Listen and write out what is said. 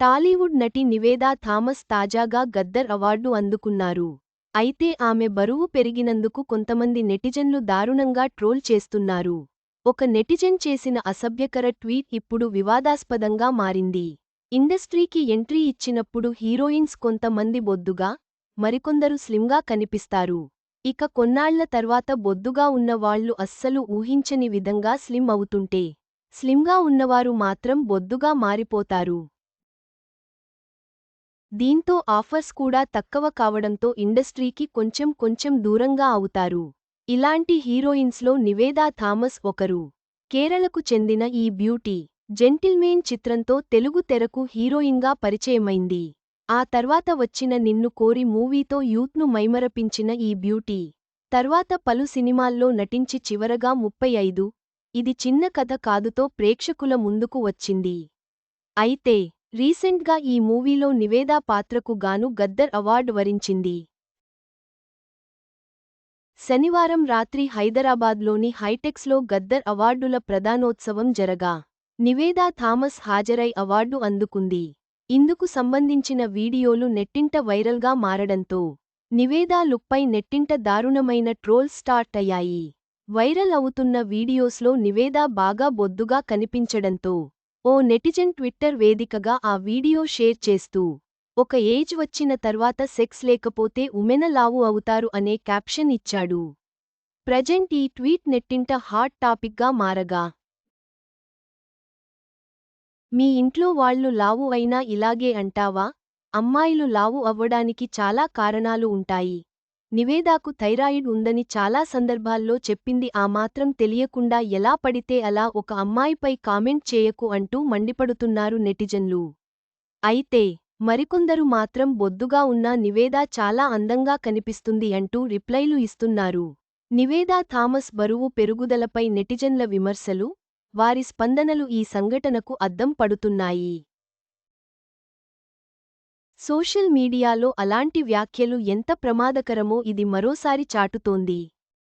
టాలీవుడ్ నటి నివేదా థామస్ తాజాగా గద్దర్ అవార్డు అందుకున్నారు. అయితే ఆమె బరువు పెరిగినందుకు కొంతమంది నెటిజన్లు దారుణంగా ట్రోల్ చేస్తున్నారు. ఒక నెటిజన్ చేసిన అసభ్యకర ట్వీట్ ఇప్పుడు వివాదాస్పదంగా మారింది. ఇండస్ట్రీకి ఎంట్రీ ఇచ్చినప్పుడు హీరోయిన్స్ కొంతమంది బొద్దుగా మరికొందరు స్లిమ్గా కనిపిస్తారు. ఇక కొన్నాళ్ళ తర్వాత బొద్దుగా ఉన్నవాళ్ళు అస్సలు ఊహించని విధంగా స్లిమ్ అవుతుంటే స్లిమ్గా ఉన్నవారు మాత్రం బొద్దుగా మారిపోతారు. దీంతో ఆఫర్స్ కూడా తక్కువ కావడంతో ఇండస్ట్రీకి కొంచెం కొంచెం దూరంగా అవుతారు. ఇలాంటి హీరోయిన్స్లో నివేదా థామస్ ఒకరు. కేరళకు చెందిన ఈ బ్యూటీ జెంటిల్మేన్ చిత్రంతో తెలుగు తెరకు హీరోయిన్గా పరిచయమైంది. ఆ తర్వాత వచ్చిన నిన్ను కోరి మూవీతో యూత్ను మైమరపించిన ఈ బ్యూటీ తర్వాత పలు సినిమాల్లో నటించి చివరగా ముప్పై ఐదు ఇది చిన్న కథ కాదుతో ప్రేక్షకుల ముందుకు వచ్చింది. అయితే రీసెంట్గా ఈ మూవీలో నివేదా పాత్రకు గాను గద్దర్ అవార్డు వరించింది. శనివారం రాత్రి హైదరాబాద్లోని హైటెక్స్లో గద్దర్ అవార్డుల ప్రదానోత్సవం జరగా. నివేదా థామస్ హాజరై అవార్డు అందుకుంది. ఇందుకు సంబంధించిన వీడియోలు నెట్టింట వైరల్గా మారడంతో నివేదా లుక్పై నెట్టింట దారుణమైన ట్రోల్స్ స్టార్ట్ అయ్యాయి. వైరల్ అవుతున్న వీడియోస్లో నివేదా బాగా బొద్దుగా కనిపించడంతో ఓ నెటిజన్ ట్విట్టర్ వేదికగా ఆ వీడియో షేర్ చేస్తూ ఒక ఏజ్ వచ్చిన తర్వాత సెక్స్ లేకపోతే ఉమెన లావు అవుతారు అనే క్యాప్షన్ ఇచ్చాడు. ప్రజెంట్ ఈ ట్వీట్ నెట్టింట హాట్ టాపిక్గా మారగా. మీ ఇంట్లో వాళ్ళు లావు అయినా ఇలాగే అంటావా? అమ్మాయిలు లావు అవ్వడానికి చాలా కారణాలు ఉంటాయి. నివేదాకు థైరాయిడ్ ఉందని చాలా సందర్భాల్లో చెప్పింది ఆ మాత్రం తెలియకుండా ఎలా పడితే అలా ఒక అమ్మాయిపై కామెంట్ చేయకు అంటూ మండిపడుతున్నారు నెటిజన్లు. అయితే మరికొందరు మాత్రం బొద్దుగా ఉన్న నివేదా చాలా అందంగా కనిపిస్తుంది అంటూ రిప్లైలు ఇస్తున్నారు. నివేదా థామస్ బరువు పెరుగుదలపై నెటిజన్ల విమర్శలు వారి స్పందనలు ఈ సంఘటనకు అద్దం పడుతున్నాయి. సోషల్ మీడియాలో అలాంటి వ్యాఖ్యలు ఎంత ప్రమాదకరమో ఇది మరోసారి చాటుతోంది.